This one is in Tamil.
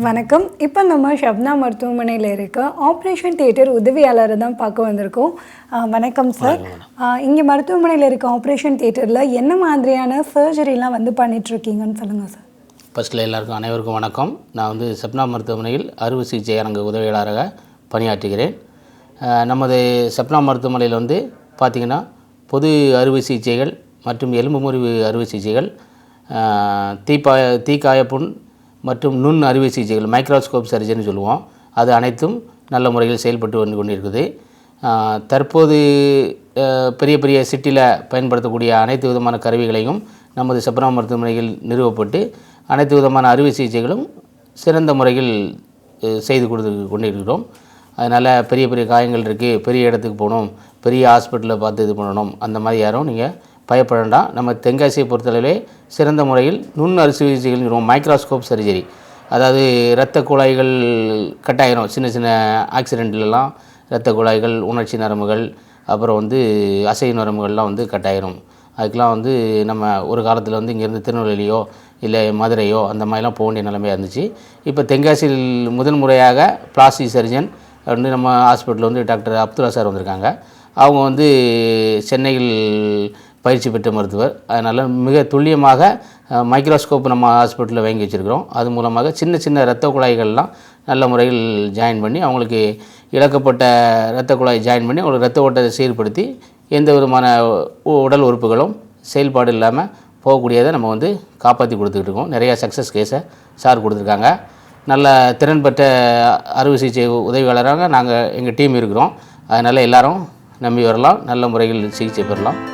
வணக்கம். இப்போ நம்ம ஷப்னா மருத்துவமனையில் இருக்க ஆப்ரேஷன் தியேட்டர் உதவியாளரை தான் பார்க்க வந்திருக்கோம். வணக்கம் சார் இங்கே மருத்துவமனையில் இருக்க ஆப்ரேஷன் தியேட்டரில் என்ன மாதிரியான சர்ஜரிலாம் வந்து பண்ணிட்டு இருக்கீங்கன்னு சொல்லுங்கள் சார் ஃபஸ்ட்டில் எல்லாருக்கும் அனைவருக்கும் வணக்கம். நான் வந்து சப்னா மருத்துவமனையில் அறுவை சிகிச்சை அரங்க உதவியாளராக பணியாற்றுகிறேன். நமது சப்னா மருத்துவமனையில் வந்து பார்த்திங்கன்னா பொது அறுவை சிகிச்சைகள் மற்றும் எலும்பு முறிவு அறுவை சிகிச்சைகள் அஹ், தீப்பாய தீக்காயப்புண் மற்றும் நுண் அறுவை சிகிச்சைகள் மைக்ரோஸ்கோப் சர்ஜன் சொல்லுவோம். அது அனைத்தும் நல்ல முறையில் செயல்பட்டு வந்து கொண்டிருக்குது. தற்போது பெரிய பெரிய சிட்டியில் பயன்படுத்தக்கூடிய அனைத்து விதமான கருவிகளையும் நமது சப்னா மருத்துவமனையில் நிறுவப்பட்டு அனைத்து விதமான அறுவை சிகிச்சைகளும் சிறந்த முறையில் செய்து கொடுத்து கொண்டிருக்கிறோம். அதனால் பெரிய பெரிய காயங்கள் இருக்குது பெரிய இடத்துக்கு போகணும் பெரிய ஹாஸ்பிட்டலில் பார்த்து இது பண்ணணும் அந்த மாதிரி யாரும் நீங்கள் பயப்பட வேண்டாம். நம்ம தென்காசியை பொறுத்தளவிலே சிறந்த முறையில் நுண் அறுவை சிகிச்சைகள் மைக்ரோஸ்கோப் சர்ஜரி அதாவது இரத்த குழாய்கள் கட்டாயிரும். சின்ன சின்ன ஆக்சிடெண்ட்லலாம் இரத்த குழாய்கள் உணர்ச்சி நரம்புகள் அப்புறம் வந்து அசை நரம்புகள்லாம் வந்து கட்டாயிரும். அதுக்கெலாம் வந்து நம்ம ஒரு காலத்தில் வந்து இங்கேருந்து திருநெல்வேலியோ இல்லை மதுரையோ அந்த மாதிரிலாம் போக வேண்டிய நிலைமையாக இருந்துச்சு. இப்போ தென்காசியில் முதன் முறையாக பிளாஸ்டிக் சர்ஜன் வந்து நம்ம ஹாஸ்பிட்டலில் வந்து டாக்டர் அப்துல்லா சார் வந்திருக்காங்க. அவங்க வந்து சென்னையில் பயிற்சி பெற்ற மருத்துவர். அதனால் மிக துல்லியமாக மைக்ரோஸ்கோப் நம்ம ஹாஸ்பிட்டலில் வாங்கி வச்சுருக்கிறோம். அது மூலமாக சின்ன சின்ன இரத்த குழாய்கள்லாம் நல்ல முறையில் ஜாயின் பண்ணி அவங்களுக்கு இழக்கப்பட்ட இரத்த குழாய் ஜாயின் பண்ணி அவங்களுக்கு இரத்த ஓட்டத்தை சீர்படுத்தி எந்த விதமான உ- உடல் உறுப்புகளும் செயல்பாடு இல்லாமல் போகக்கூடியதை நம்ம வந்து காப்பாற்றி கொடுத்துக்கிட்டு இருக்கோம். நிறையா சக்ஸஸ் கேஸை சார் கொடுத்துருக்காங்க. நல்ல திறன் பெற்ற அறுவை சிகிச்சை உதவியாளராக நாங்கள் எங்கள் டீம் இருக்கிறோம். அதனால் எல்லோரும் நம்பி வரலாம். நல்ல முறையில் சிகிச்சை பெறலாம்.